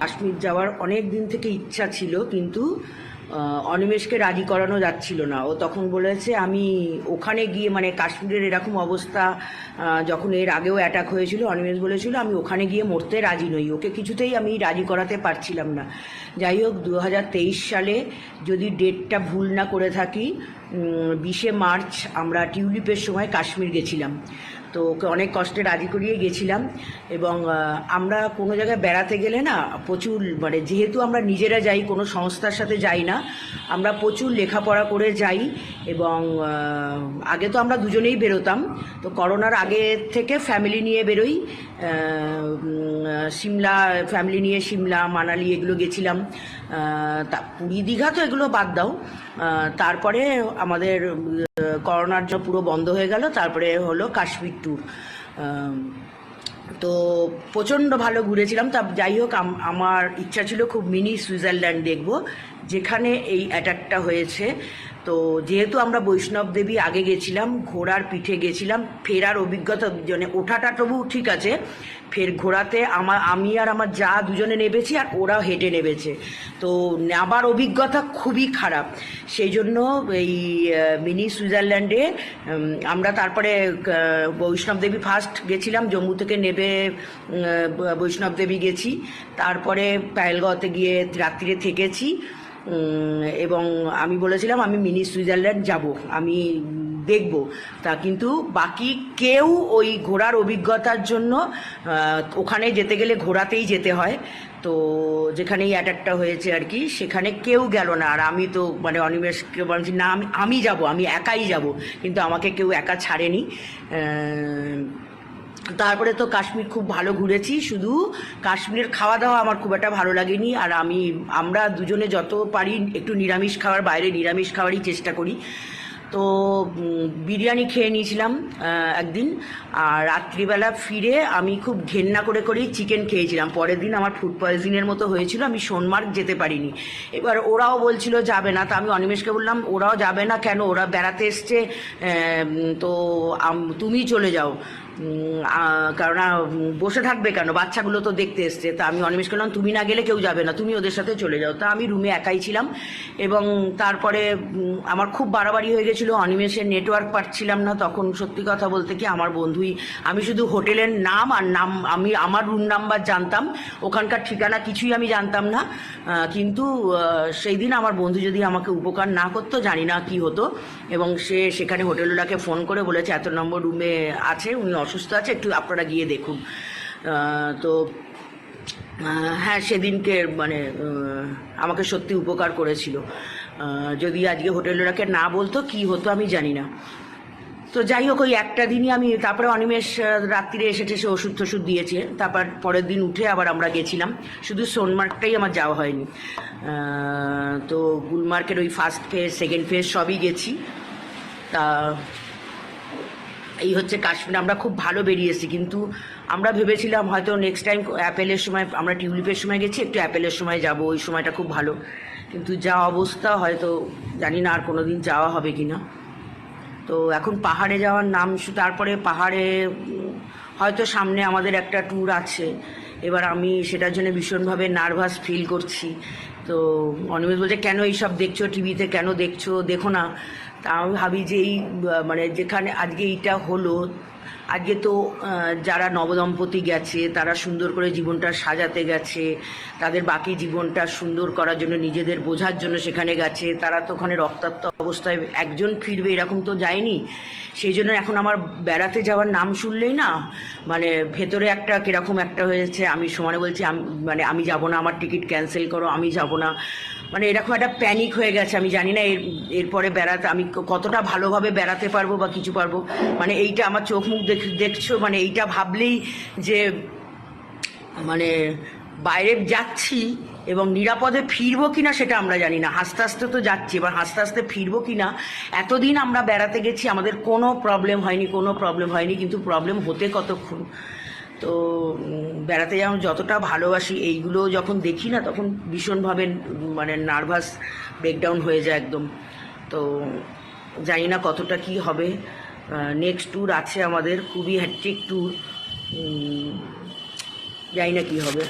কাশ্মীর যাওয়ার অনেক দিন থেকে ইচ্ছা ছিল, কিন্তু অনিমেষকে রাজি করানো যাচ্ছিল না। ও তখন বলেছে, আমি ওখানে গিয়ে মানে কাশ্মীরের এরকম অবস্থা যখন এর আগেও অ্যাটাক হয়েছিল, অনিমেষ বলেছিল, আমি ওখানে গিয়ে মরতে রাজি নই। ওকে কিছুতেই আমি রাজি করাতে পারছিলাম না। যাই হোক দু হাজার তেইশ সালে যদি ডেটটা ভুল না করে থাকি বিশে মার্চ আমরা টিউলিপের সময় কাশ্মীর গেছিলাম। তো ওকে অনেক কষ্টে রাজি করিয়ে গেছিলাম এবং আমরা কোনো জায়গায় বেড়াতে গেলে না প্রচুর মানে যেহেতু আমরা নিজেরা যাই, কোনো সংস্থার সাথে যাই না, আমরা প্রচুর লেখাপড়া করে যাই এবং আগে তো আমরা দুজনেই বেরোতাম। তো করোনার আগে থেকে ফ্যামিলি নিয়ে বেরোই। সিমলা ফ্যামিলি নিয়ে সিমলা, মানালি, এগুলো গেছিলাম। তা পুরী দীঘা তো এগুলো বাদ দাও। তারপরে আমাদের করোনার জন্য পুরো বন্ধ হয়ে গেল, তারপরে হলো কাশ্মীর ট্যুর তো প্রচণ্ড ভালো ঘুরেছিলাম। তা যাই হোক আমার ইচ্ছা ছিল খুব মিনি সুইজারল্যান্ড দেখব, যেখানে এই অ্যাটাকটা হয়েছে। তো যেহেতু আমরা বৈষ্ণব দেবী, আগে গেছিলাম, ঘোড়ার পিঠে গেছিলাম, ফেরার অভিজ্ঞতা মানে ওঠাটা তবু ঠিক আছে, ফের ঘোড়াতে আমার আমি আর আমার যা দুজনে নেবেছি আর ওরা হেঁটে নেবেছে। তো নেবার অভিজ্ঞতা খুবই খারাপ। সেই জন্য এই মিনি সুইজারল্যান্ডে আমরা তারপরে বৈষ্ণব দেবী ফার্স্ট গেছিলাম, জম্মু থেকে নেবে বৈষ্ণব দেবী গেছি। তারপরে পায়েলগাঁওতে গিয়ে রাত্রিরে থেকেছি। এবং আমি বলেছিলাম, আমি মিনি সুইজারল্যান্ড যাব, আমি দেখব। তা কিন্তু বাকি কেউ ওই ঘোরার অভিজ্ঞতার জন্য ওখানে যেতে গেলে ঘোরাতেই যেতে হয়। তো যেখানে এই অ্যাটাকটা হয়েছে আর কি, সেখানে কেউ গেল না। আর আমি তো মানে অনিমেষকে বলছি না, আমি আমি যাব, আমি একাই যাব। কিন্তু আমাকে কেউ একা ছাড়েনি। তারপরে তো কাশ্মীর খুব ভালো ঘুরেছি, শুধু কাশ্মীরের খাওয়া দাওয়া আমার খুব একটা ভালো লাগেনি, আর আমি, আমরা দুজনে যত পারি একটু নিরামিষ খাওয়ার বাইরে নিরামিষ খাওয়ারই চেষ্টা করি। তো বিরিয়ানি খেয়ে নিয়েছিলাম একদিন, আর রাত্রিবেলা ফিরে আমি খুব ঘেন্না করে করেই চিকেন খেয়েছিলাম। পরের দিন আমার ফুড পয়জনিংয়ের মতো হয়েছিল, আমি সোনমার্গ যেতে পারিনি। এবার ওরাও বলছিল যাবে না, তা আমি অনিমেষকে বললাম, ওরাও যাবে না কেন? ওরা বেড়াতে এসছে তো তুমি চলে যাও। কেননা বসে থাকবে কেন? বাচ্চাগুলো তো দেখতে এসছে। তা আমি অনিমেষ করলাম, তুমি না গেলে কেউ যাবে না। তুমি ওদের সাথে চলে যাও। তা আমি রুমে একাই ছিলাম এবং তারপরে আমার খুব বাড়াবাড়ি হয়ে গেছিল। অনিমেষের নেটওয়ার্ক পাচ্ছিলাম না তখন, সত্যি কথা বলতে কি, আমার বন্ধুই। আমি শুধু হোটেলের নাম আর নাম, আমি আমার রুম নাম্বার জানতাম। ওখানকার ঠিকানা কিছুই আমি জানতাম না। কিন্তু সেই দিন আমার বন্ধু যদি আমাকে উপকার না করতো, জানি না কি হতো। এবং সে সেখানে হোটেলওয়ালাকে ফোন করে বলেছে, এত নম্বর রুমে আছে, উনি অসুস্থ আছে, একটু আপনারা গিয়ে দেখুন। তো হ্যাঁ সেদিনকে মানে আমাকে সত্যি উপকার করেছিল। যদি আজকে হোটেলওয়ালাকে না বলতো, কি হতো আমি জানি না। তো যাই হোক, ওই একটা দিনই আমি, তারপরে অনিমেষ রাত্রিরে এসেছে, সে ওষুধ টষুধ দিয়েছে। তারপর পরের দিন উঠে আবার আমরা গেছিলাম। শুধু সোনমার্গটাই আমার যাওয়া হয়নি। তো গুলমার্গের ওই ফার্স্ট ফেজ সেকেন্ড ফেজ সবই গেছি। তা এই হচ্ছে কাশ্মীর, আমরা খুব ভালো বেরিয়েছি, কিন্তু আমরা ভেবেছিলাম হয়তো নেক্সট টাইম অ্যাপেলের সময়, আমরা টিউলিপের সময় গেছি, একটু অ্যাপেলের সময় যাব, ওই সময়টা খুব ভালো। কিন্তু যা অবস্থা, হয়তো জানি না আর কোনো দিন যাওয়া হবে কি না তো এখন পাহাড়ে যাওয়ার নাম, তারপরে পাহাড়ে হয়তো সামনে আমাদের একটা ট্যুর আছে। এবার আমি সেটার জন্য ভীষণভাবে নার্ভাস ফিল করছি। তো অনিমেষ বলছে, কেন এইসব দেখছ টিভিতে? কেন দেখছ? দেখো না। তা আমি ভাবি যে এই মানে যেখানে আজকে এইটা হলো আজকে তো যারা নবদম্পতি গেছে, তারা সুন্দর করে জীবনটা সাজাতে গেছে, তাদের বাকি জীবনটা সুন্দর করার জন্য, নিজেদের বোঝার জন্য সেখানে গেছে, তারা তো ওখানে রক্তাক্ত অবস্থায় একজন ফিরবে, এরকম তো যায়নি। সেই জন্য এখন আমার বেড়াতে যাওয়ার নাম শুনলেই না মানে ভেতরে একটা কীরকম একটা হয়েছে, আমি সমানে বলছি মানে আমি যাব না, আমার টিকিট ক্যান্সেল করো, আমি যাব না। মানে এরকম একটা প্যানিক হয়ে গেছে, আমি জানি না, এর, এরপরে বেড়াতে, আমি কতটা ভালোভাবে বেড়াতে পারব বা কিছু পারব। মানে এইটা আমার চোখ মুখ দেখ, দেখছ মানে এইটা ভাবলেই যে মানে বাইরে যাচ্ছি এবং নিরাপদে ফিরবো কিনা সেটা আমরা জানি না। হাসতে হাসতে তো যাচ্ছি, এবার হাসতে হাসতে ফিরবো কিনা, এতদিন আমরা বেড়াতে গেছি, আমাদের কোনো প্রবলেম হয়নি, কোনো প্রবলেম হয়নি, কিন্তু প্রবলেম হতে কতক্ষণ? তো বেড়াতে যেমন যতটা ভালোবাসি এইগুলো যখন দেখি না, তখন ভীষণভাবে মানে নার্ভাস ব্রেকডাউন হয়ে যায় একদম। তো, জানি না কতটা কি হবে। নেক্সট ট্যুর আছে আমাদের, খুবই হ্যাট্রিক ট্যুর জানি না কী হবে।